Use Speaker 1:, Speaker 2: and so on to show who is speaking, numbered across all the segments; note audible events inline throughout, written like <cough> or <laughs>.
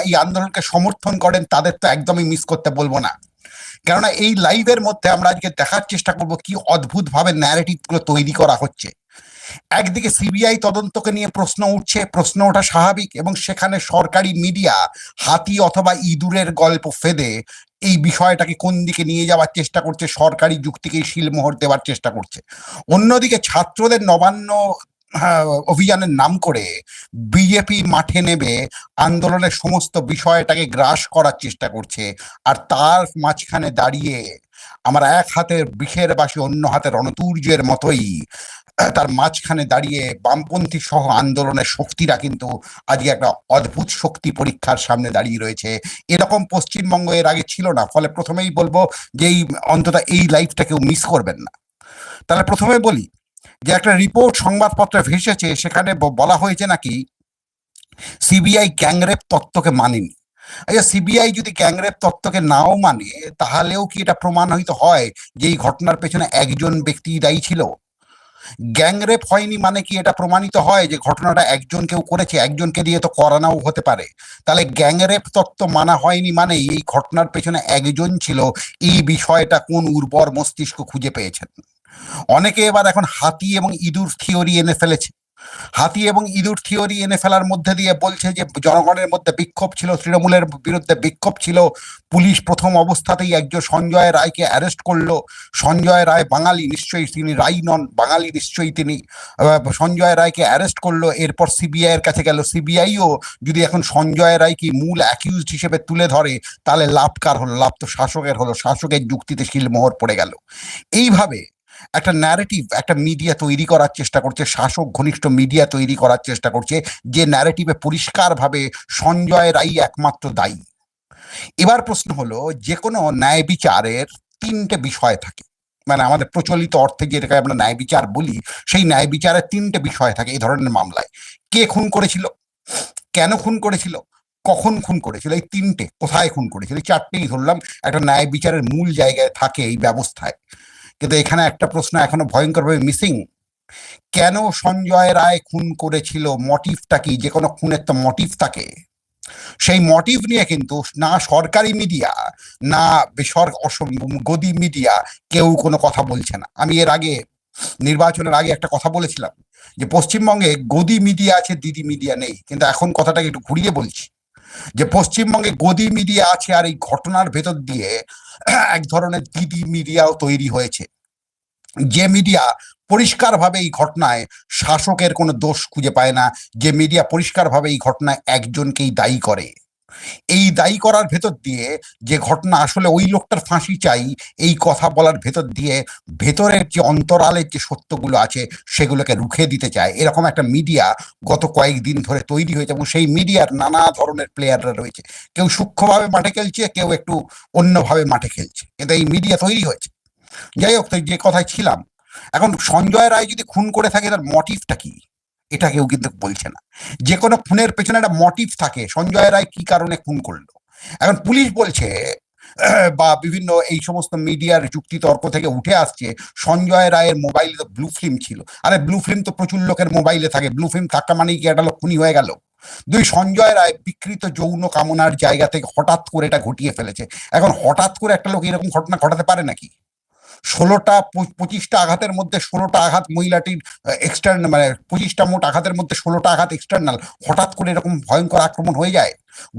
Speaker 1: এই আন্দোলনকে সমর্থন করেন, তাদের তো একদমই মিস করতে বলব না। কেননা এই লাইভের মধ্যে আমরা আজকে দেখার চেষ্টা করব কি অদ্ভুত ভাবে ন্যারেটিভগুলো তৈরি করা হচ্ছে। একদিকে সিবিআই তদন্তকে নিয়ে প্রশ্ন উঠছে, প্রশ্ন ওঠা স্বাভাবিক, এবং সেখানে সরকারি মিডিয়া হাতি অথবা ইঁদুরের গল্প ফেদে এই বিষয়টাকে কোন দিকে নিয়ে যাওয়ার চেষ্টা করছে, সরকারি যুক্তিকে শিলমোহর দেওয়ার চেষ্টা করছে। অন্যদিকে ছাত্রদের নবান্ন অভিযানের নাম করে বিজেপি মাঠে নেবে আন্দোলনের সমস্ত বিষয়টাকে গ্রাস করার চেষ্টা করছে। আর তার মাঝখানে দাঁড়িয়ে আমার এক হাতের বিষের বাসি, অন্য হাতে রণতুর্যের মতোই, তার মাঝখানে দাঁড়িয়ে বামপন্থী সহ আন্দোলনের শক্তিরা কিন্তু আজকে একটা অদ্ভুত শক্তি পরীক্ষার সামনে দাঁড়িয়ে রয়েছে। এরকম পশ্চিমবঙ্গ এর আগে ছিল না, ফলে প্রথমেই বলব যে এই, অন্তত এই লাইফটা কেউ মিস করবেন না। তাহলে প্রথমে বলি যে একটা রিপোর্ট সংবাদপত্রে ভেসেছে, সেখানে বলা হয়েছে নাকি সিবিআই গ্যাংরেপ তত্ত্বকে মানেনি। আচ্ছা সিবিআই যদি গ্যাংরেপ তত্ত্বকে নাও মানে তাহলেও কি এটা প্রমাণিত হয় যে এই ঘটনার পেছনে একজন ব্যক্তি দায়ী ছিল? গ্যাংরেপ হয়নি মানে কি এটা প্রমাণিত হয় যে ঘটনাটা একজন কেউ করেছে, একজনকে দিয়ে তো করানাও হতে পারে? তাহলে গ্যাংরেপ তত্ত্ব মানা হয়নি মানে এই ঘটনার পেছনে একজন ছিল, এই বিষয়টা কোন উর্বর মস্তিষ্ক খুঁজে পেয়েছেন? অনেকে এবার এখন হাতি এবং ইঁদুর থিওরি এনে ফেলেছে। হাতি এবং ইঁদুর থিওরি এনে ফেলার মধ্যে দিয়ে বলছে যে, জনগণের মধ্যে বিক্ষোভ ছিল, তৃণমূলের বিরুদ্ধে বিক্ষোভ ছিল। পুলিশ প্রথম অবস্থাতেই একজন সঞ্জয় রায়কে অ্যারেস্ট করল। সঞ্জয় রায় বাঙালি, নিশ্চয়ই তিনি রাই নন, বাঙালি নিশ্চয়ই তিনি। সঞ্জয় রায়কে অ্যারেস্ট করল, এরপর সিবিআই এর কাছে গেল। সিবিআইও যদি এখন সঞ্জয় রায়কে মূল অ্যাকিউজড হিসেবে তুলে ধরে, তাহলে লাভ কার হলো, লাভ তো শাসকের হলো, শাসকের যুক্তিতে শিলমোহর পড়ে গেল। এইভাবে একটা ন্যারেটিভ একটা মিডিয়া তৈরি করার চেষ্টা করছে, শাসক ঘনিষ্ঠ মিডিয়া তৈরি করার চেষ্টা করছে, যে ন্যারেটিভে পরিষ্কারভাবে সঞ্জয় রাই একমাত্র দায়ী। এবার প্রশ্ন হলো, যে কোনো ন্যায় বিচারের তিনটে বিষয় থাকে। মানে আমাদের প্রচলিত অর্থে যেটাকে আমরা ন্যায় বিচার বলি, সেই ন্যায় বিচারের তিনটে বিষয় থাকে এই ধরনের মামলায়। কে খুন করেছিল? কেন খুন করেছিল? কখন খুন করেছিল? এই তিনটে, কোথায় খুন করেছিল? এই চারটেই ধরলাম, একটা ন্যায় বিচারের মূল জায়গায় থাকে এই ব্যবস্থায়। কিন্তু এখানে একটা প্রশ্ন এখনও ভয়ঙ্করভাবে মিসিং কেন সঞ্জয় রায় খুন করেছিল? মোটিভটা কি? যে কোনো খুনের তো মোটিভ থাকে। সেই মটিভ নিয়ে কিন্তু না সরকারি মিডিয়া না বেসর গদি মিডিয়া কেউ কোনো কথা বলছে না। আমি এর আগে, নির্বাচনের আগে একটা কথা বলেছিলাম যে, পশ্চিমবঙ্গে গদি মিডিয়া আছে, দিদি মিডিয়া নেই। কিন্তু এখন কথাটাকে একটু ঘুরিয়ে বলছি। যে পশ্চিমবঙ্গে গদি মিডিয়া আছে আর এই ঘটনার ভেতর দিয়ে এক ধরনের দিদি মিডিয়াও তৈরি হয়েছে। যে মিডিয়া পরিষ্কারভাবে এই ঘটনায় শাসকের কোনো দোষ খুঁজে পায় না, যে মিডিয়া পরিষ্কারভাবে এই ঘটনায় একজনকেই দায়ী করে। এই দায়ী করার ভেতর দিয়ে যে ঘটনা, আসলে ওই লোকটার ফাঁসি চাই, এই কথা বলার ভেতর দিয়ে ভেতরের যে অন্তরালের যে সত্যগুলো আছে, সেগুলোকে রুখে দিতে চায়। এরকম একটা মিডিয়া গত কয়েকদিন ধরে তৈরি হয়েছে এবং সেই মিডিয়ার নানা ধরনের প্লেয়াররা রয়েছে। কেউ সূক্ষ্মভাবে মাঠে খেলছে, কেউ একটু অন্যভাবে মাঠে খেলছে। কিন্তু এই মিডিয়া তৈরি হয়েছে। যাই হোক যে কথায় ছিলাম। এখন সঞ্জয় রায় যদি খুন করে থাকে, তার মোটিভটা কি? এটা কেউ কিন্তু বলছে না। যে কোনো খুনের পেছনে একটা মোটিভ থাকে, সঞ্জয় রায় কি কারণে খুন করল? এখন পুলিশ বলছে, <clears throat> বা বিভিন্ন এই সমস্ত মিডিয়ার যুক্তি তর্ক থেকে উঠে আসছে, সঞ্জয় রায়ের মোবাইলে তো ব্লু ফিল্ম ছিল। আরে ব্লু ফিল্ম তো প্রচুর লোকের মোবাইলে থাকে। ব্লু ফিল্ম থাকা মানেই কি একটা লোক খুনি হয়ে গেল? দুই, সঞ্জয় রায় বিকৃত যৌন কামনার জায়গা থেকে হঠাৎ করে এটা ঘটিয়ে ফেলেছে। এখন হঠাৎ করে একটা লোক এরকম ঘটনা ঘটাতে পারে নাকি? ষোলোটা পঁচিশটা আঘাতের মধ্যে ষোলোটা আঘাত মহিলাটির এক্সটার্নাল মানে পঁচিশটা মোট আঘাতের মধ্যে ষোলোটা আঘাত এক্সটার্নাল হঠাৎ করে এরকম ভয়ঙ্কর আক্রমণ হয়ে যায়।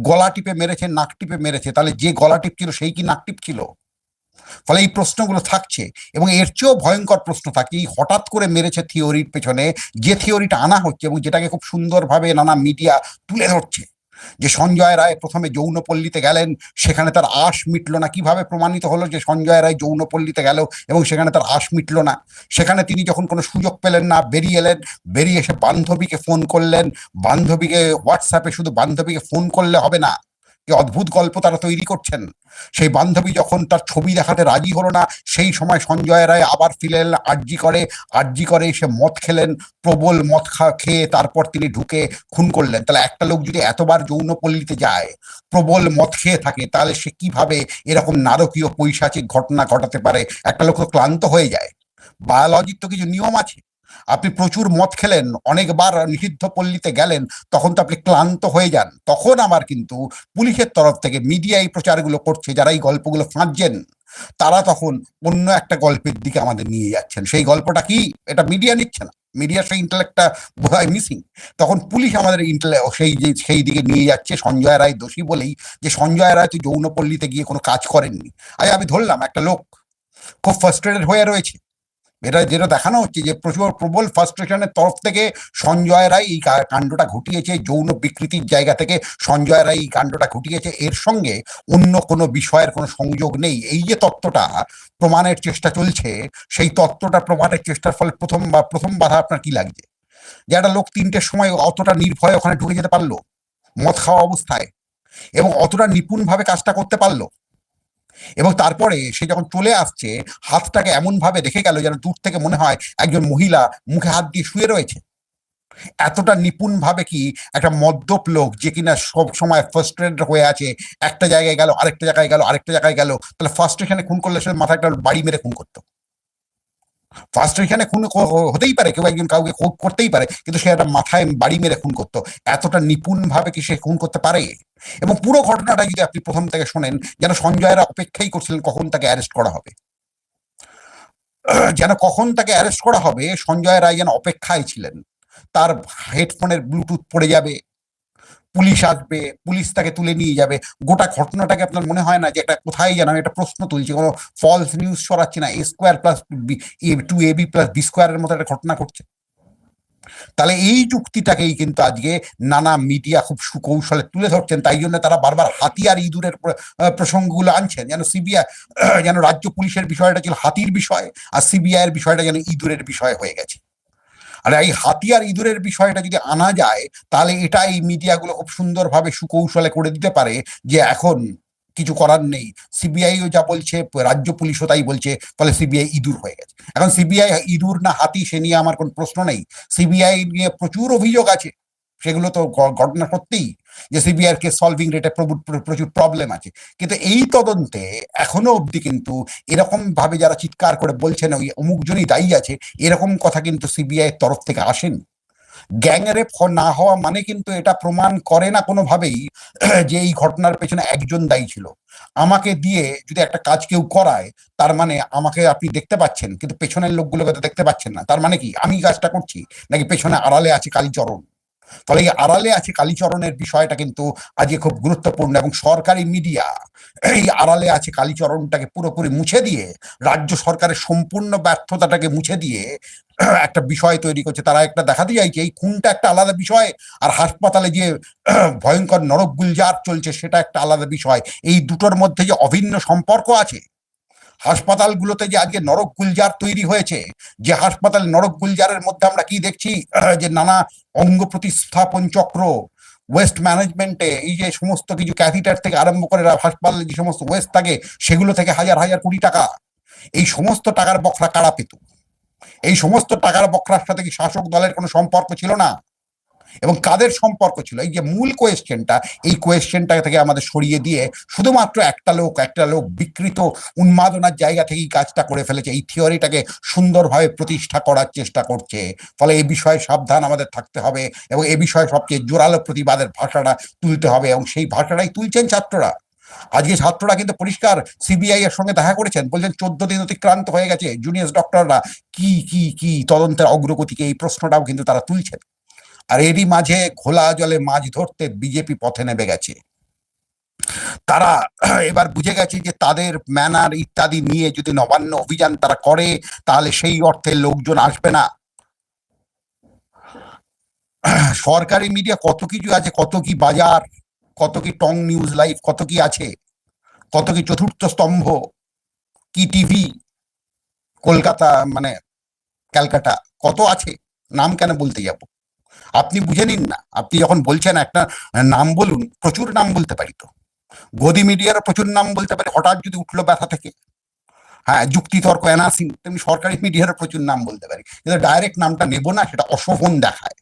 Speaker 1: গলা টিপে মেরেছে, নাক টিপে মেরেছে, তাহলে যে গলা টিপ ছিল সেই কি নাক টিপ ছিল? ফলে এই প্রশ্নগুলো থাকছে এবং এর চেয়েও ভয়ঙ্কর প্রশ্ন থাকে, এই হঠাৎ করে মেরেছে থিওরির পেছনে, যে থিওরিটা আনা হচ্ছে এবং যেটাকে খুব সুন্দরভাবে নানা মিডিয়া তুলে ধরছে। যে সঞ্জয় রায় প্রথমে যৌনপল্লীতে গেলেন, সেখানে তার আশ মিটল না। কীভাবে প্রমাণিত হলো যে সঞ্জয় রায় যৌনপল্লীতে গেল এবং সেখানে তার আশ মিটল না? সেখানে তিনি যখন কোনো সুযোগ পেলেন না, বেরিয়ে এলেন, বেরিয়ে এসে বান্ধবীকে ফোন করলেন। বান্ধবীকে হোয়াটসঅ্যাপে শুধু বান্ধবীকে ফোন করলে হবে না। কি অদ্ভুত গল্প তারা তৈরি করছেন। সেই বান্ধবী যখন তার ছবি দেখাতে রাজি হলো না, সেই সময় সঞ্জয় রায় আবার ফিরে আর্জি করে। আর্জি করে সে মদ খেলেন, প্রবল মদ খা- খেয়ে তারপর তিনি ঢুকে খুন করলেন। তাহলে একটা লোক যদি এতবার যৌনপল্লীতে যায়, প্রবল মদ খেয়ে থাকে, তাহলে সে কীভাবে এরকম নারকীয় পৈশাচিক ঘটনা ঘটাতে পারে? একটা লোক তো ক্লান্ত হয়ে যায়। বায়োলজির তো কিছু নিয়ম আছে। আপনি প্রচুর মদ খেলেন, অনেকবার নিষিদ্ধ পল্লীতে গেলেন, তখন তো আপনি ক্লান্ত হয়ে যান। তখন আমার কিন্তু পুলিশের তরফ থেকে মিডিয়া এই প্রচারগুলো করছে, যারা এই গল্পগুলো ফাঁদছেন, তারা তখন অন্য একটা গল্পের দিকে আমাদের নিয়ে যাচ্ছেন। সেই গল্পটা কি? এটা মিডিয়া নিচ্ছে না। মিডিয়া সেই ইন্টালেক্টটা বোধহয় মিসিং তখন পুলিশ আমাদের ইন্টালে সেই যে, সেই দিকে নিয়ে যাচ্ছে। সঞ্জয় রায় দোষী বলেই যে, সঞ্জয় রায় তো যৌনপল্লীতে গিয়ে কোনো কাজ করেননি। আজ আমি ধরলাম একটা লোক, খুব ফার্স্ট্রেটেড হয়ে রয়েছে। এটা যেটা দেখানো হচ্ছে যে প্রচুর প্রবল ফার্স্ট্রেশনের তরফ থেকে সঞ্জয় রায় এই কাণ্ডটা ঘটিয়েছে, যৌন বিকৃতির জায়গা থেকে সঞ্জয় রায় এই কাণ্ডটা ঘটিয়েছে। এর সঙ্গে অন্য কোনো বিষয়ের কোনো সংযোগ নেই। এই যে তত্ত্বটা প্রমাণের চেষ্টা চলছে, সেই তত্ত্বটা প্রমাণের চেষ্টার ফলে প্রথম বা প্রথম বাধা আপনার কি লাগছে? যে একটা লোক তিনটের সময় অতটা নির্ভয়ে ওখানে ঢুকে যেতে পারল, মদ খাওয়া অবস্থায়, এবং অতটা নিপুণভাবে কাজটা করতে পারল এবং তারপরে সে যখন চলে আসছে, হাতটাকে এমন ভাবে রেখে গেল যেন দূর থেকে মনে হয় একজন মহিলা মুখে হাত দিয়ে শুয়ে রয়েছে। এতটা নিপুণ ভাবে কি একটা মদ্যপ লোক যে কিনা সব সময় ফার্স্ট্রেড হয়ে আছে, একটা জায়গায় গেল, আরেকটা জায়গায় গেল, আরেকটা জায়গায় গেল, তাহলে ফার্স্ট এখানে খুন করলে সে মাথায় একটা বাড়ি মেরে খুন করতো। ফার্স্ট এখানে খুন হতেই পারে, কেউ একজন কাউকে খুন করতেই পারে, কিন্তু সে একটা মাথায় বাড়ি মেরে খুন করতো। এতটা নিপুণ ভাবে কি সে খুন করতে পারে? এবং পুরো ঘটনাটা যদি আপনি প্রথম থেকে শোনেন, যেন সঞ্জয়রা অপেক্ষাই করছিলেন কখন তাকে অ্যারেস্ট করা হবে। যেন কখন তাকে অ্যারেস্ট করা হবে, সঞ্জয় রায় যেন অপেক্ষায় ছিলেন। তার হেডফোনের ব্লুটুথ পড়ে যাবে পুলিশ আসবে, পুলিশ তাকে তুলে নিয়ে যাবে। গোটা ঘটনাটাকে আপনার মনে হয় না যে একটা কোথায় যেন একটা প্রশ্ন তুলছি, কোনো ফলস নিউজ ছড়াচ্ছি না a square plus two a b plus b স্কোয়ারের মতো একটা ঘটনা ঘটছে। তাহলে এই যুক্তিটাকেই কিন্তু আজকে নানা মিডিয়া খুব সুকৌশলে তুলে ধরছেন, তাই জন্য তারা বারবার হাতিয়ার ইঁদুরের প্রসঙ্গগুলো আনছেন। যেন সিবিআই, যেন রাজ্য পুলিশের বিষয়টা ছিল হাতির বিষয়, আর সিবিআই এর বিষয়টা যেন ইঁদুরের বিষয় হয়ে গেছে। আর এই হাতিয়ার ইঁদুরের বিষয়টা যদি আনা যায়, তাহলে এটা এই মিডিয়াগুলো খুব সুন্দরভাবে সুকৌশলে করে দিতে পারে যে এখন কিছু করার নেই। সিবিআইও যা বলছে, রাজ্য পুলিশও তাই বলছে, ফলে সিবিআই ইঁদুর হয়ে গেছে। এখন সিবিআই ইঁদুর না হাতি, সে নিয়ে আমার কোনো প্রশ্ন নেই। সিবিআই নিয়ে প্রচুর অভিযোগ আছে। সেগুলো তো ঘটনা সত্যিই। যে সিবিআই কে সলভিং রেটে প্রচুর প্রবলেম আছে। কিন্তু এই তদন্তে এখনও অবধি কিন্তু এরকম ভাবে যারা চিৎকার করে বলছেন, ওই অমুক জনই দায়ী আছে, এরকম কথা কিন্তু সিবিআই এর তরফ থেকে আসেনি। গ্যাং রেপ না হওয়া মানে কিন্তু এটা প্রমাণ করে না কোনোভাবেই <clears throat> যে এই ঘটনার পেছনে একজন দায়ী ছিল। আমাকে দিয়ে যদি একটা কাজ কেউ করায়, তার মানে আমাকে আপনি দেখতে পাচ্ছেন, কিন্তু পেছনের লোকগুলোকে তো দেখতে পাচ্ছেন না। তার মানে কি? আমি কাজটা করছি, নাকি পেছনে আড়ালে আছে কালীচরণ ফলে আড়ালে আছে কালীচরণের বিষয়টা কিন্তু আজকে খুব গুরুত্বপূর্ণ এবং সরকারি মিডিয়া এই আড়ালে আছে কালীচরণটাকে পুরোপুরি মুছে দিয়ে, রাজ্য সরকারের সম্পূর্ণ ব্যর্থতাটাকে মুছে দিয়ে একটা বিষয় তৈরি করছে। তারা একটা দেখা দেখাতে চাইছে, এই খুনটা একটা আলাদা বিষয় আর হাসপাতালে যে ভয়ঙ্কর নরক গুলজার চলছে সেটা একটা আলাদা বিষয়। এই দুটোর মধ্যে যে অভিন্ন সম্পর্ক আছে হাসপাতালগুলোতে যে আজকে নরক গুলজার তৈরি হয়েছে, যে হাসপাতাল নরক গুলজারের মধ্যে আমরা কি দেখছি? <clears throat> যে নানা অঙ্গ প্রতিস্থাপন চক্র ওয়েস্ট ম্যানেজমেন্টে এই যে সমস্ত কিছু ক্যাথিটার থেকে আরম্ভ করে হাসপাতালে যে সমস্ত ওয়েস্ট থাকে, সেগুলো থেকে হাজার হাজার কোটি টাকা। এই সমস্ত টাকার বখরা কারা পেত? এই সমস্ত টাকার বখরার সাথে কি শাসক দলের কোনো সম্পর্ক ছিল না? এবং কাদের সম্পর্ক ছিল? এই যে মূল কোয়েশ্চেনটা এই কোয়েশ্চেনটা থেকে আমাদের সরিয়ে দিয়ে শুধুমাত্র একটা লোক একটা লোক বিকৃত, উন্মাদনার জায়গা থেকেই কাজটা করে ফেলেছে। এই থিওরিটাকে সুন্দরভাবে প্রতিষ্ঠা করার চেষ্টা করছে। ফলে এই বিষয়ে সাবধান আমাদের থাকতে হবে এবং এ বিষয়ে সবচেয়ে জোরালো প্রতিবাদের ভাষাটা তুলতে হবে এবং সেই ভাষাটাই তুলছেন ছাত্ররা। আজকে ছাত্ররা কিন্তু পরিষ্কার সিবিআই এর সঙ্গে দেখা করেছেন। বলছেন, চোদ্দ দিন অতিক্রান্ত হয়ে গেছে। জুনিয়র ডক্টররা কি কি কি তদন্তের অগ্রগতিকে এই প্রশ্নটাও কিন্তু তারা তুলছেন। আর এরই মাঝে ঘোলা জলে মাছ ধরতে বিজেপি পথে নেমে গেছে। তারা এবার বুঝে গেছে যে তাদের ম্যানার ইত্যাদি নিয়ে যদি নবান্ন অভিযান তারা করে, তাহলে সেই অর্থে লোকজন আসবে না। সরকারি মিডিয়া কত কিছু আছে, কত কি বাজার, কত কি টং নিউজ লাইভ, কত কি আছে, কত কি চতুর্থ স্তম্ভ, কি টিভি, কলকাতা মানে ক্যালকাটা, কত আছে? নাম কেন বলতে যাব? আপনি বুঝে নিন না। আপনি যখন বলছেন একটা নাম বলুন, প্রচুর নাম বলতে পারি তো। গদি মিডিয়ারও প্রচুর নাম বলতে পারি, হঠাৎ যদি উঠল ব্যথা থেকে। হ্যাঁ যুক্তিতর্ক এনআরসি তেমনি সরকারি মিডিয়ারও প্রচুর নাম বলতে পারি। কিন্তু ডাইরেক্ট নামটা নেব না, সেটা অশোভন দেখায়।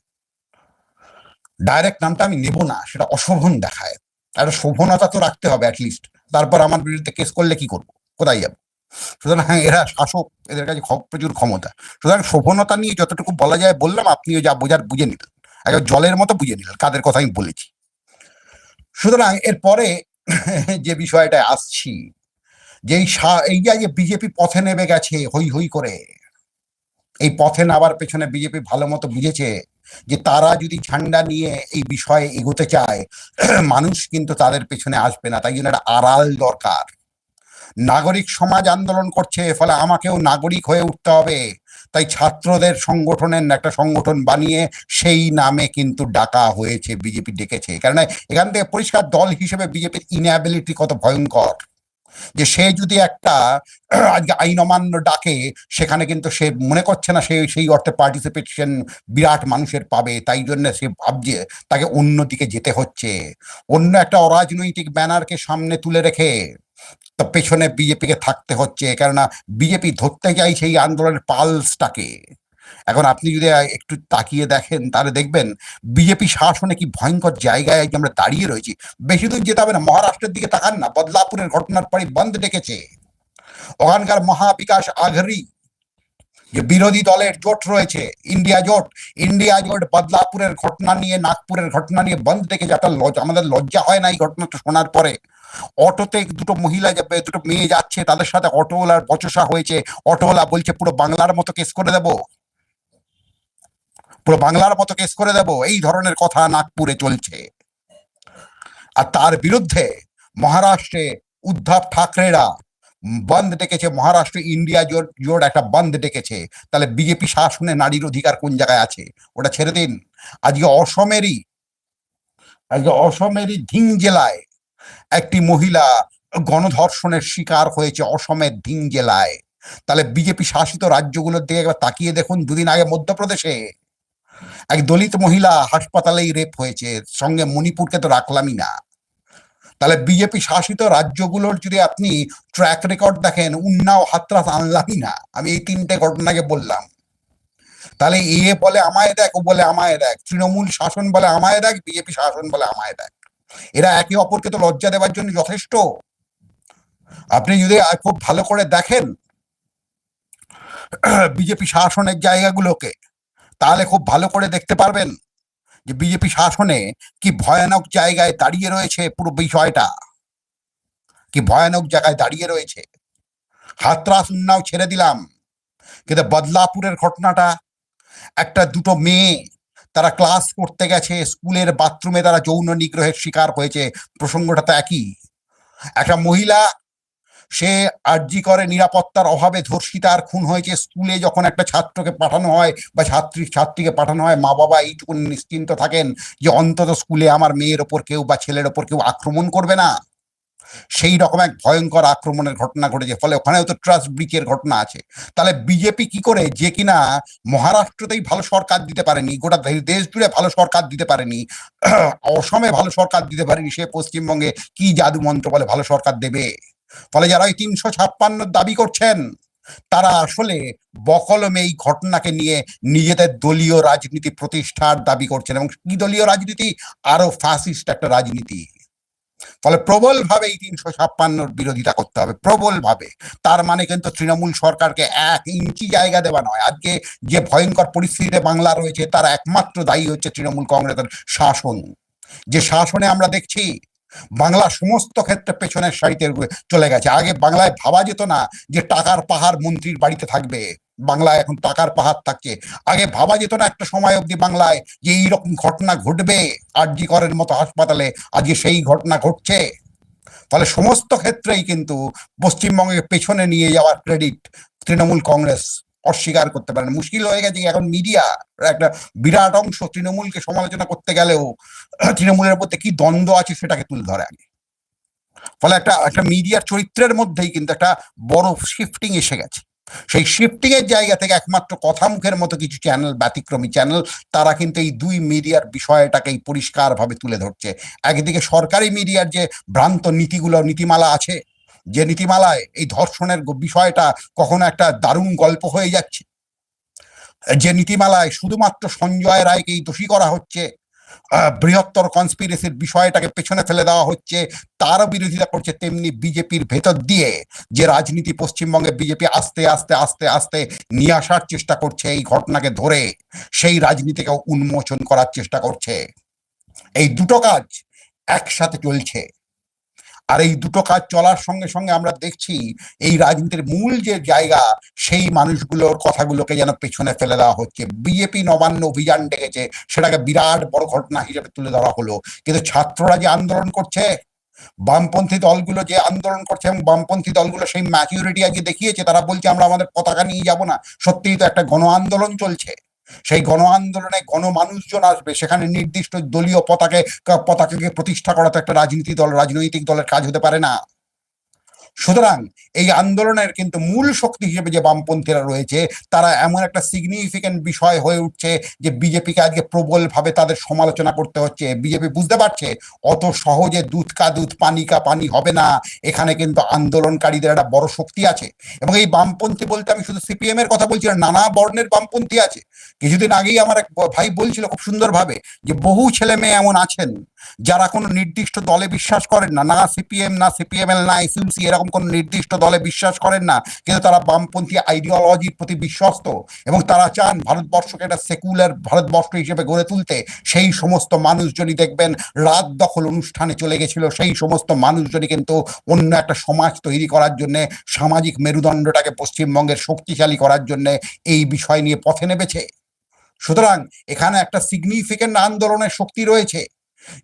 Speaker 1: ডাইরেক্ট নামটা আমি নেব না, সেটা অশোভন দেখায়। একটা শোভনতা তো রাখতে হবে অ্যাটলিস্ট তারপর আমার বিরুদ্ধে কেস করলে কি করব? কোথায় যাব? সুতরাং হ্যাঁ এরা শাসক, এদের কাছে প্রচুর ক্ষমতা। সুতরাং শোভনতা নিয়ে যতটুকু বলা যায় বললাম, আপনিও যা বোঝার বুঝে নিলেন। একবার জলের মতো বুঝে নিলেন। কাদের কথা আমি বলেছি। সুতরাং এরপরে <laughs> যে বিষয়টা আসছি যে এই যে বিজেপি পথে নেমে গেছে হই হই করে, এই পথে নাবার পেছনে বিজেপি ভালো মতো বুঝেছে যে তারা যদি ঝান্ডা নিয়ে এই বিষয়ে এগোতে চায়, <clears throat> মানুষ কিন্তু তাদের পেছনে আসবে না। তাই জন্য একটা আড়াল দরকার। নাগরিক সমাজ আন্দোলন করছে, ফলে আমাকেও নাগরিক হয়ে উঠতে হবে। তাই ছাত্রদের সংগঠনের একটা সংগঠন বানিয়ে সেই নামে কিন্তু ডাকা হয়েছে, বিজেপি ডেকেছে। কারণ এখান থেকে পরিষ্কার দল হিসেবে বিজেপির ইনঅ্যাবিলিটি কত ভয়ঙ্কর। যে সে যদি একটা <clears throat> আজকে আইন অমান্য ডাকে, সেখানে কিন্তু সে মনে করছে না সে সেই অর্থে পার্টিসিপেশন বিরাট মানুষের পাবে, তাই জন্য সে ভাবছে তাকে অন্যদিকে যেতে হচ্ছে। অন্য একটা অরাজনৈতিক ব্যানারকে সামনে তুলে রেখে পেছনে বিজেপিকে থাকতে হচ্ছে, কেননা বিজেপি ধরতে যাই সেই আন্দোলনের পালসটাকে। এখন আপনি যদি একটু তাকিয়ে দেখেন, তাহলে দেখবেন বিজেপি শাসনে কি ভয়ঙ্কর জায়গায় আমরা দাঁড়িয়ে রয়েছি। বেশি দূর যেতে হবে না, মহারাষ্ট্রের দিকে তাকান না, বদলাপুরের ঘটনার পরে বন্ধ ডেকেছে। ওখানকার মহাবিকাশ আঘরি যে বিরোধী দলের জোট রয়েছে, ইন্ডিয়া জোট ইন্ডিয়া জোট বদলাপুরের ঘটনা নিয়ে, নাগপুরের ঘটনা নিয়ে বন্ধ একটা লজ আমাদের লজ্জা হয় না এই ঘটনাটা শোনার পরে। অটোতে দুটো মহিলা যাবে দুটো মেয়ে যাচ্ছে, তাদের সাথে অটোওয়ালার বচসা হয়েছে। অটোওয়ালা বলছে, পুরো বাংলার মতো কেস করে দেব। পুরো বাংলার মতো কেস করে দেব। এই ধরনের কথা নাগপুরে চলছে। আর তার বিরুদ্ধে মহারাষ্ট্রে উদ্ধব ঠাকরেরা বন্ধ ডেকেছে মহারাষ্ট্র, ইন্ডিয়া জোট জোট একটা বন্ধ ডেকেছে। তাহলে বিজেপি শাসনে নারীর অধিকার কোন জায়গায় আছে? ওটা ছেড়ে দিন। আজকে অসমেরই আজকে অসমেরই ধিং জেলায় একটি মহিলা গণধর্ষণের শিকার হয়েছে অসমের ধিং জেলায়। তাহলে বিজেপি শাসিত রাজ্যগুলোর দিকে একবার তাকিয়ে দেখুন, দুদিন আগে মধ্যপ্রদেশে এক দলিত মহিলা হাসপাতালেই রেপ হয়েছে, সঙ্গে মণিপুরকে তো রাখলামই না। তাহলে বিজেপি শাসিত রাজ্যগুলোর যদি আপনি ট্র্যাক রেকর্ড দেখেন উন্নাও হাতরাস আনলামই না। আমি এই তিনটে ঘটনাকে বললাম। তাহলে এ বলে আমায় দেখ, ও বলে আমায় দেখ। তৃণমূল শাসন বলে আমায় দেখ বিজেপি শাসন বলে আমায় দেখ। এরা একে অপরকে তো লজ্জা দেওয়ার জন্য যথেষ্ট। আপনি যদি খুব ভালো করে দেখেন <clears throat> বিজেপি শাসনের জায়গাগুলোকে, তাহলে খুব ভালো করে দেখতে পারবেন। যে বিজেপি শাসনে কি ভয়ানক জায়গায় দাঁড়িয়ে রয়েছে পুরো বিষয়টা? কি ভয়ানক জায়গায় দাঁড়িয়ে রয়েছে? হাতরাস উন্নাও ছেড়ে দিলাম। কিন্তু বদলাপুরের ঘটনাটা, একটা দুটো মেয়ে তারা ক্লাস করতে গেছে, স্কুলের বাথরুমে তারা যৌন নিগ্রহের শিকার হয়েছে, প্রসঙ্গটা তো একই। একটা মহিলা সে আর্জি করে নিরাপত্তার অভাবে ধর্ষিতার খুন হয়েছে। স্কুলে যখন একটা ছাত্রকে পাঠানো হয় বা ছাত্রী, ছাত্রীকে পাঠানো হয় মা বাবা এইটুকু নিশ্চিন্ত থাকেন যে অন্তত স্কুলে আমার মেয়ের ওপর কেউ বা ছেলের ওপর কেউ আক্রমণ করবে না। সেই রকম এক ভয়ঙ্কর আক্রমণের ঘটনা ঘটেছে, ফলে ওখানেও তো ট্রাস্ট ব্রিচের ঘটনা আছে। তাহলে বিজেপি কি করে যে কিনা মহারাষ্ট্রতেই ভালো সরকার দিতে পারেনি, গোটা দেশ জুড়ে ভালো সরকার দিতে পারেনি, <clears throat> অসমে ভালো সরকার দিতে পারেনি, সে পশ্চিমবঙ্গে কি জাদু মন্ত্র বলে ভালো সরকার দেবে? ফলে যারা ওই তিনশো ছাপ্পান্ন দাবি করছেন, তারা আসলে বকলমে এই ঘটনাকে নিয়ে নিজেদের দলীয় রাজনীতি প্রতিষ্ঠার দাবি করছেন এবং কি দলীয় রাজনীতি? আরও ফ্যাসিস্ট একটা রাজনীতি। ফলে প্রবল ভাবে এই তিনশো ছাপ্পান্নর বিরোধিতা করতে হবে প্রবল ভাবে তার মানে কিন্তু তৃণমূল সরকারকে এক ইঞ্চি জায়গা দেওয়া নয়। আজকে যে ভয়ঙ্কর পরিস্থিতিতে বাংলা রয়েছে, তার একমাত্র দায়ী হচ্ছে তৃণমূল কংগ্রেসের শাসন। যে শাসনে আমরা দেখছি বাংলা সমস্ত ক্ষেত্রে পেছনের সারিতে চলে গেছে। আগে বাংলায় ভাবা যেত না যে টাকার পাহাড় মন্ত্রীর বাড়িতে থাকবে। বাংলায় এখন টাকার পাহাড় থাকছে আগে ভাবা যেত না একটা সময় অবধি বাংলায় যে এইরকম ঘটনা ঘটবে। আর জি করের মতো হাসপাতালে আজকে সেই ঘটনা ঘটছে। ফলে সমস্ত ক্ষেত্রেই কিন্তু পশ্চিমবঙ্গকে পেছনে নিয়ে যাওয়ার ক্রেডিট তৃণমূল কংগ্রেস। অস্বীকার করতে পারে না। মুশকিল হয়ে গেছে এখন মিডিয়া একটা বিরাট অংশ তৃণমূলকে সমালোচনা করতে গেলেও তৃণমূলের মধ্যে কি দ্বন্দ্ব আছে সেটাকে তুলে ধরে আগে। ফলে একটা একটা মিডিয়ার চরিত্রের মধ্যেই কিন্তু একটা বড় শিফটিং এসে গেছে। সেই শিফটিং এর জায়গা থেকে একমাত্র কথা মুখের মতো কিছু চ্যানেল ব্যতিক্রমী চ্যানেল তারা কিন্তু এই দুই মিডিয়ার বিষয়টাকেই পরিষ্কারভাবে তুলে ধরছে। একদিকে সরকারি মিডিয়ার যে ভ্রান্ত নীতিগুলো, নীতিমালা আছে যে নীতিমালায় এই ধর্ষণের বিষয়টা কখনো একটা দারুণ গল্প হয়ে যাচ্ছে। যে নীতিমালায় শুধুমাত্র সঞ্জয় রায়কেই দোষী করা হচ্ছে বৃহত্তর কনস্পিরেসির বিষয়টাকে পেছনে ফেলে দেওয়া হচ্ছে, তারও বিরোধিতা করছে তেমনি বিজেপির ভেতর দিয়ে, যে রাজনীতি পশ্চিমবঙ্গে বিজেপি আস্তে আস্তে আস্তে আস্তে নিয়ে আসার চেষ্টা করছে, এই ঘটনাকে ধরে সেই রাজনীতিকে উন্মোচন করার চেষ্টা করছে। এই দুটো কাজ একসাথে চলছে। আর এই দুটো কাজ চলার সঙ্গে সঙ্গে আমরা দেখছি এই রাজনীতির মূল যে জায়গা, সেই মানুষগুলোর কথাগুলোকে যেন পেছনে ফেলে দেওয়া হচ্ছে। বিজেপি নবান্ন অভিযান ডেকেছে, সেটাকে বিরাট বড় ঘটনা হিসেবে তুলে ধরা হলো। কিন্তু ছাত্ররা যে আন্দোলন করছে, বামপন্থী দলগুলো যে আন্দোলন করছে এবং বামপন্থী দলগুলো সেই ম্যাচিউরিটি আজকে দেখিয়েছে, তারা বলছে, আমরা আমাদের পতাকা নিয়ে যাব না। সত্যিই তো একটা গণ আন্দোলন চলছে। সেই গণ আন্দোলনে গণ মানুষজন আসবে, সেখানে নির্দিষ্ট দলীয় পতাকে পতাকাকে প্রতিষ্ঠা করা তো একটা রাজনীতি দল, রাজনৈতিক দলের কাজ হতে পারে না। সুতরাং এই আন্দোলনের কিন্তু মূল শক্তি হিসেবে যে বামপন্থীরা রয়েছে, তারা এমন একটা সিগনিফিকেন্ট বিষয় হয়ে উঠছে যে বিজেপিকে আজকে প্রবলভাবে তাদের সমালোচনা করতে হচ্ছে। বিজেপি বুঝতে পারছে, অত সহজে দুধ কা দুধ, পানি কা পানি হবে না। এখানে কিন্তু আন্দোলনকারীদের একটা বড় শক্তি আছে। এবং এই বামপন্থী বলতে আমি শুধু সিপিএম এর কথা বলছি না, নানা বর্ণের বামপন্থী আছে। কিছুদিন আগেই আমার এক ভাই বলছিল খুব সুন্দরভাবে যে, বহু ছেলে মেয়ে এমন আছেন যারা কোনো নির্দিষ্ট দলে বিশ্বাস করেন না না সিপিএম, না সিপিএমএল, না এসইউসি এরকম কোনো নির্দিষ্ট দলে বিশ্বাস করেন না, কিন্তু তারা বামপন্থী আইডিওলজির প্রতি বিশ্বস্ত এবং তারা চান ভারতবর্ষকে একটা সেকুলার ভারতবর্ষ হিসেবে গড়ে তুলতে। সেই সমস্ত মানুষজনই দেখবেন, রাত দখল অনুষ্ঠানে চলে গেছিল, সেই সমস্ত মানুষজনই কিন্তু অন্য একটা সমাজ তৈরি করার জন্য, সামাজিক মেরুদণ্ডটাকে পশ্চিমবঙ্গের শক্তিশালী করার জন্য এই বিষয় নিয়ে পথে নেমেছে। সুতরাং এখানে একটা সিগনিফিকেন্ট আন্দোলনের শক্তি রয়েছে।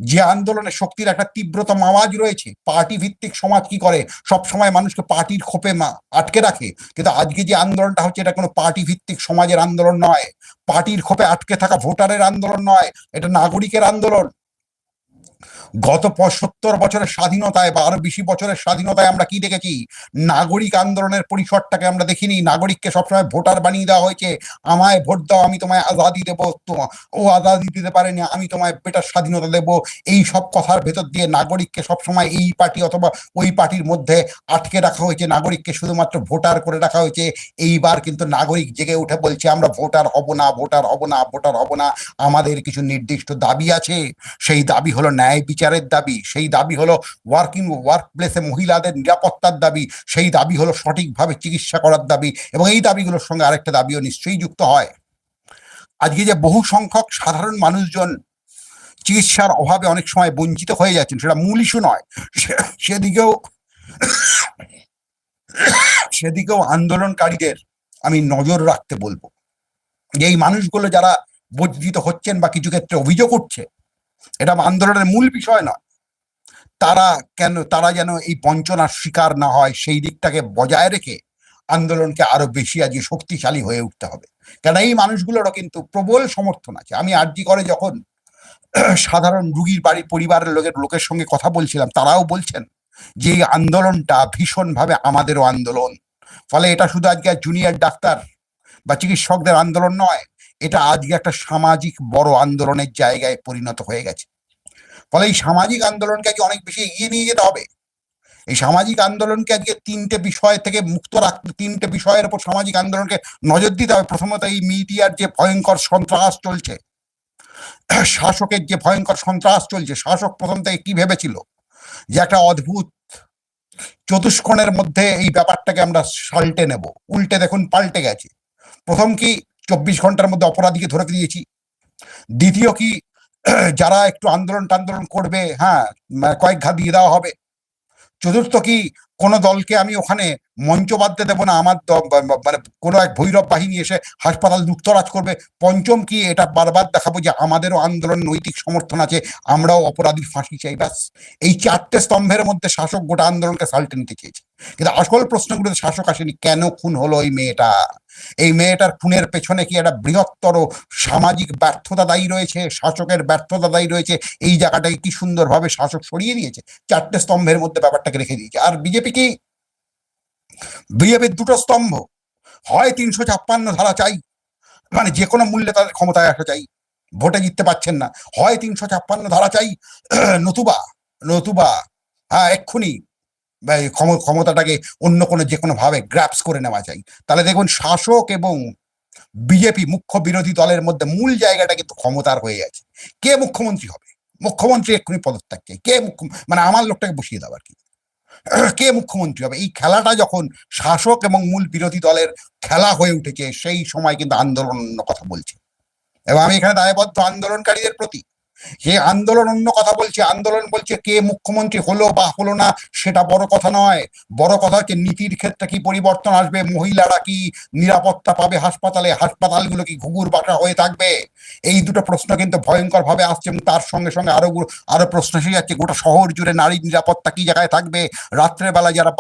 Speaker 1: যে আন্দোলনে শক্তির একটা তীব্রতম আওয়াজ রয়েছে পার্টি ভিত্তিক সমাজ কি করে? সব সময় মানুষকে পার্টির খোপে মা, আটকে রাখে। কিন্তু আজকে যে আন্দোলনটা হচ্ছে, এটা কোনো পার্টি ভিত্তিক সমাজের আন্দোলন নয়। পার্টির খোপে আটকে থাকা ভোটারের আন্দোলন নয়। এটা নাগরিকের আন্দোলন। গত সত্তর বছরের স্বাধীনতায় বা আরও বেশি বছরের স্বাধীনতায় আমরা কি দেখেছি? নাগরিক আন্দোলনের পরিসরটাকে আমরা দেখিনি। নাগরিককে সবসময় ভোটার বানিয়ে দেওয়া হয়েছে। আমায় ভোট দাও, আমি তোমায় আজাদি দেবো। ও আজাদি দিতে পারেনি, আমি তোমায় বেটার স্বাধীনতা দেবো। এই সব কথার ভেতর দিয়ে নাগরিককে সবসময় এই পার্টি অথবা ওই পার্টির মধ্যে আটকে রাখা হয়েছে। নাগরিককে শুধুমাত্র ভোটার করে রাখা হয়েছে। এইবার কিন্তু নাগরিক জেগে উঠে বলছে, আমরা ভোটার হব না, ভোটার হব না, ভোটার হব না। আমাদের কিছু নির্দিষ্ট দাবি আছে। সেই দাবি হলো ন্যায় বিচারের দাবি, সেই দাবি হলো ওয়ার্কিং ওয়ার্ক প্লেসে মহিলাদের নিরাপত্তার দাবি, সেই দাবি হলো সঠিকভাবে চিকিৎসা করার দাবি এবং এই দাবিগুলোর সঙ্গে আরেকটা দাবিও নিশ্চয়ই যুক্ত হয়। আজকে যে বহু সংখ্যক সাধারণ মানুষজন চিকিৎসার অভাবে অনেক সময় বঞ্চিত হয়ে যাচ্ছেন, সেটা মূল ইস্যু নয় সেদিকেও সেদিকেও আন্দোলনকারীদের আমি নজর রাখতে বলব। যে এই মানুষগুলো যারা বঞ্চিত হচ্ছেন বা কিছু ক্ষেত্রে অভিযোগ উঠছে এটা আন্দোলনের মূল বিষয় নয় তারা কেন, তারা যেন এই বঞ্চনার শিকার না হয়, সেই দিকটাকে বজায় রেখে আন্দোলনকে আরও বেশি আজকে শক্তিশালী হয়ে উঠতে হবে। কেন এই মানুষগুলোরও কিন্তু প্রবল সমর্থন আছে। আমি আরজি করে যখন সাধারণ রুগীর বাড়ির পরিবারের লোকের লোকের সঙ্গে কথা বলছিলাম, তারাও বলছেন যে এই আন্দোলনটা ভীষণভাবে আমাদেরও আন্দোলন। ফলে এটা শুধু আজকে জুনিয়র ডাক্তার বা চিকিৎসকদের আন্দোলন নয় এটা আজকে একটা সামাজিক বড় আন্দোলনের জায়গায় পরিণত হয়ে গেছে। ফলে এই সামাজিক আন্দোলনকে আজকে অনেক বেশি এগিয়ে নিয়ে যেতে হবে। এই সামাজিক আন্দোলনকে আজকে তিনটে বিষয় থেকে মুক্ত রাখতে তিনটে বিষয়ের উপর সামাজিক আন্দোলনকে নজর দিতে হবে। প্রথমত এই মিডিয়ার যে ভয়ঙ্কর সন্ত্রাস চলছে, শাসকের যে ভয়ঙ্কর সন্ত্রাস চলছে, শাসক প্রথম থেকে কি ভেবেছিল? যে একটা অদ্ভুত চতুষ্কোণের মধ্যে এই ব্যাপারটাকে আমরা সাল্টে নেব। উল্টে দেখুন পাল্টে গেছে। প্রথম কি চব্বিশ ঘণ্টার মধ্যে অপরাধীকে ধরে দিয়েছি দ্বিতীয় কি, <clears throat> যারা একটু আন্দোলন টান্দোলন করবে হ্যাঁ মানে কয়েক ঘা দিয়ে দেওয়া হবে। চতুর্থ কি, কোন দলকে আমি ওখানে মঞ্চ বাঁধতে দেবো না, আমার মানে কোনো এক ভৈরব বাহিনী এসে হাসপাতাল লুটতরাজ করবে। পঞ্চম কি, এটা বারবার দেখাবো যে আমাদেরও আন্দোলন নৈতিক সমর্থন আছে, আমরাও অপরাধীর ফাঁসি চাই, ব্যাস। এই চারটে স্তম্ভের মধ্যে শাসক গোটা আন্দোলনকে সাল্টে নিতে চেয়েছে কিন্তু আসল প্রশ্নগুলোতে শাসক আসেনি, কেন খুন হলো এই মেয়েটা? এই মেয়েটার খুনের পেছনে কি একটা বৃহত্তর সামাজিক ব্যর্থতা দায়ী রয়েছে? শাসকের ব্যর্থতা দায়ী রয়েছে? এই জায়গাটাকে কি সুন্দরভাবে শাসক সরিয়ে দিয়েছে? চারটে স্তম্ভের মধ্যে ব্যাপারটাকে রেখে দিয়েছে। আর বিজেপি কি? বিজেপির দুটো স্তম্ভ। হয় তিনশো ছাপ্পান্ন ধারা চাই মানে যে কোনো মূল্যে তাদের ক্ষমতায় আসা চাই। ভোটে জিততে পারছেন না। হয় তিনশো ছাপ্পান্ন ধারা চাই। <clears throat> নতুবা নতুবা হ্যাঁ এক্ষুনি। ক্ষমতাটাকে অন্য কোনো যে কোনো ভাবে গ্র্যাপস করে নেওয়া যায়। তাহলে দেখুন শাসক এবং বিজেপি মুখ্য বিরোধী দলের মধ্যে মূল জায়গাটা কিন্তু ক্ষমতার হয়ে আছে। কে মুখ্যমন্ত্রী হবে? মুখ্যমন্ত্রী এক্ষুনি পদত্যাগ চাই কে মুখ্য মানে আমার লোকটাকে বসিয়ে দেওয়ার কি। <clears throat> কে মুখ্যমন্ত্রী হবে? এই খেলাটা যখন শাসক এবং মূল বিরোধী দলের খেলা হয়ে উঠেছে, সেই সময় কিন্তু আন্দোলন কথা বলছে। এবং আমি এখানে দায়বদ্ধ আন্দোলনকারীদের প্রতি যে আন্দোলন, অন্য কথা বলছে, আন্দোলন বলছে কে মুখ্যমন্ত্রী হলো বা হলো না, সেটা বড় কথা নয়। বড় কথা হচ্ছে নীতির ক্ষেত্রে কি পরিবর্তন আসবে, মহিলারা কি নিরাপত্তা পাবে হাসপাতালে, হাসপাতালগুলো কি ঘুঘুর বাটা হয়ে থাকবে? এই দুটো প্রশ্ন কিন্তু ভয়ঙ্কর ভাবে আসছে এবং তার সঙ্গে সঙ্গে আরও আরও প্রশ্ন এসে যাচ্ছে, গোটা শহর জুড়ে নারীর নিরাপত্তা কি জায়গায় থাকবে? রাত্রেবেলা যারা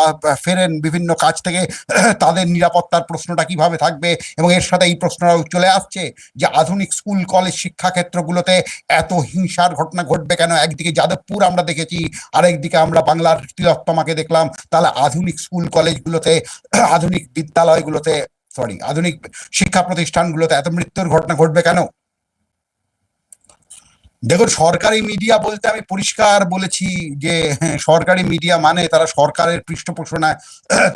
Speaker 1: ফেরেন বিভিন্ন কাজ থেকে, <clears throat> তাদের নিরাপত্তার প্রশ্নটা কীভাবে থাকবে? এবং এর সাথে এই প্রশ্নটাও চলে আসছে যে আধুনিক স্কুল, কলেজ, শিক্ষাক্ষেত্রগুলোতে এত হিংসার ঘটনা ঘটবে কেন? একদিকে যাদবপুর আমরা দেখেছি, আরেকদিকে আমরা বাংলার তিলোত্তমাকে দেখলাম। তাহলে আধুনিক স্কুল কলেজগুলোতে, আধুনিক বিদ্যালয়গুলোতে সরি আধুনিক শিক্ষা প্রতিষ্ঠানগুলোতে এত মৃত্যুর ঘটনা ঘটবে কেন? দেখুন, সরকারি মিডিয়া বলতে আমি পরিষ্কার বলেছি যে, সরকারি মিডিয়া মানে তারা সরকারের পৃষ্ঠপোষণায়,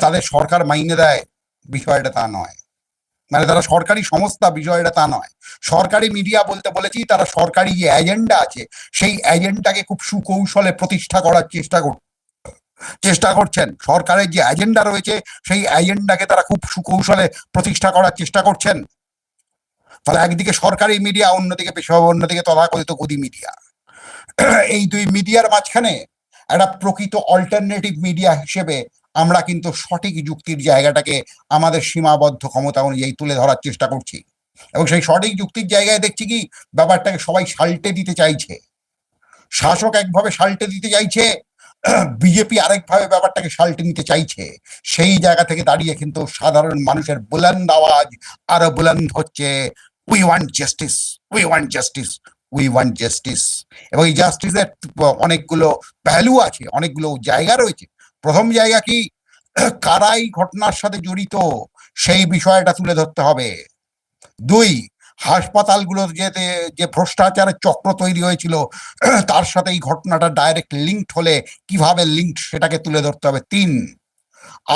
Speaker 1: তাদের সরকার মাইনে দেয়। বিষয়টা তা নয়। মানে তারা সরকারি সংস্থা বিষয়টা তা নয়। সরকারি মিডিয়া বলতে বলেছি, তারা সরকারি যে এজেন্ডা আছে, সেই এজেন্ডাকে খুব সুকৌশলে প্রতিষ্ঠা করার চেষ্টা কর, চেষ্টা করছেন। সরকারের যে এজেন্ডা রয়েছে, সেই এজেন্ডাকে তারা খুব সুকৌশলে প্রতিষ্ঠা করার চেষ্টা করছেন। ফলে একদিকে সরকারি মিডিয়া অন্যদিকে পেশাব, অন্যদিকে তথাকথিত গদি মিডিয়া এই দুই মিডিয়ার মাঝখানে একটা প্রকৃত অল্টারনেটিভ মিডিয়া হিসেবে আমরা কিন্তু সঠিক যুক্তির জায়গাটাকে আমাদের সীমাবদ্ধ ক্ষমতা অনুযায়ী তুলে ধরার চেষ্টা করছি। এবং সেই সঠিক যুক্তির জায়গায় দেখছি কি, ব্যাপারটাকে সবাই সাল্টে দিতে চাইছে। শাসক একভাবে সাল্টে দিতে চাইছে, বিজেপি আরেকভাবে ব্যাপারটাকে সাল্টে নিতে চাইছে। সেই জায়গা থেকে দাঁড়িয়ে কিন্তু সাধারণ মানুষের বুলন্দ আওয়াজ আরও বুলন্দ হচ্ছে। We want justice we want justice we want justice এবং এই জাস্টিসের অনেকগুলো ভ্যালু আছে, অনেকগুলো জায়গা রয়েছে। প্রথম জায়গা কি? কারাই ঘটনার সাথে জড়িত, সেই বিষয়টা তুলে ধরতে হবে। দুই, হাসপাতালগুলোর যে যে ভ্রষ্টাচারের চক্র তৈরি হয়েছিল, তার সাথে এই ঘটনাটা ডাইরেক্ট লিঙ্কড হলে কীভাবে লিঙ্কড সেটাকে তুলে ধরতে হবে? তিন,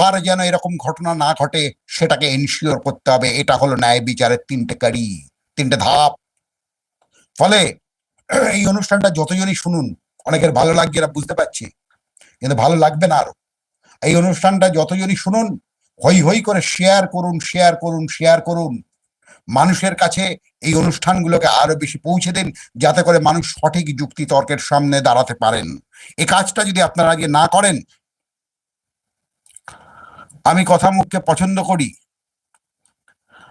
Speaker 1: আর যেন এরকম ঘটনা না ঘটে, সেটাকে এনশিওর করতে হবে। এটা হলো ন্যায় বিচারের তিনটে কারি, তিনটে ধাপ। ফলে এই অনুষ্ঠানটা যতজনই শুনুন, অনেকের ভালো লাগছে, এরা বুঝতে পারছি। কিন্তু ভালো লাগবে না আরও। এই অনুষ্ঠানটা যতজনই শুনুন, হই হই করে শেয়ার করুন শেয়ার করুন শেয়ার করুন। মানুষের কাছে এই অনুষ্ঠানগুলোকে আরও বেশি পৌঁছে দিন, যাতে করে মানুষ সঠিক যুক্তি তর্কের সামনে দাঁড়াতে পারেন। এ কাজটা যদি আপনারা আগে না করেন, আমি কথা মুখকে পছন্দ করি।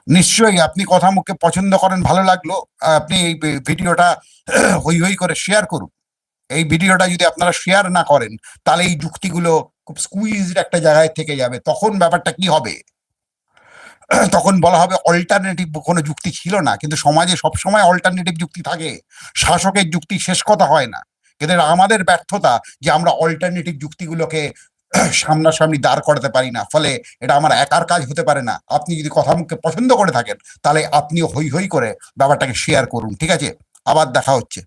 Speaker 1: নিশ্চয়ই আপনি কথা মুখকে পছন্দ করেন, ভালো লাগল। আপনি এই ভিডিওটা হই হই করে শেয়ার করুন। এই ভিডিওটা যদি আপনারা শেয়ার না করেন, তাহলে এই যুক্তিগুলো খুব স্কুইজড একটা জায়গায় থেকে যাবে। তখন ব্যাপারটা কি হবে? <clears throat> তখন বলা হবে অল্টারনেটিভ কোনো যুক্তি ছিল না। কিন্তু সমাজে সবসময় অল্টারনেটিভ যুক্তি থাকে। শাসকের যুক্তি শেষ কথা হয় না। কিন্তু আমাদের ব্যর্থতা যে আমরা অল্টারনেটিভ যুক্তিগুলোকে <clears throat> সামনাসামনি দাঁড় করাতে পারি না। ফলে এটা আমার একার কাজ হতে পারে না। আপনি যদি কথা মুখকে পছন্দ করে থাকেন, তাহলে আপনিও হই হই করে ব্যাপারটাকে শেয়ার করুন। ঠিক আছে? আবার দেখা হচ্ছে।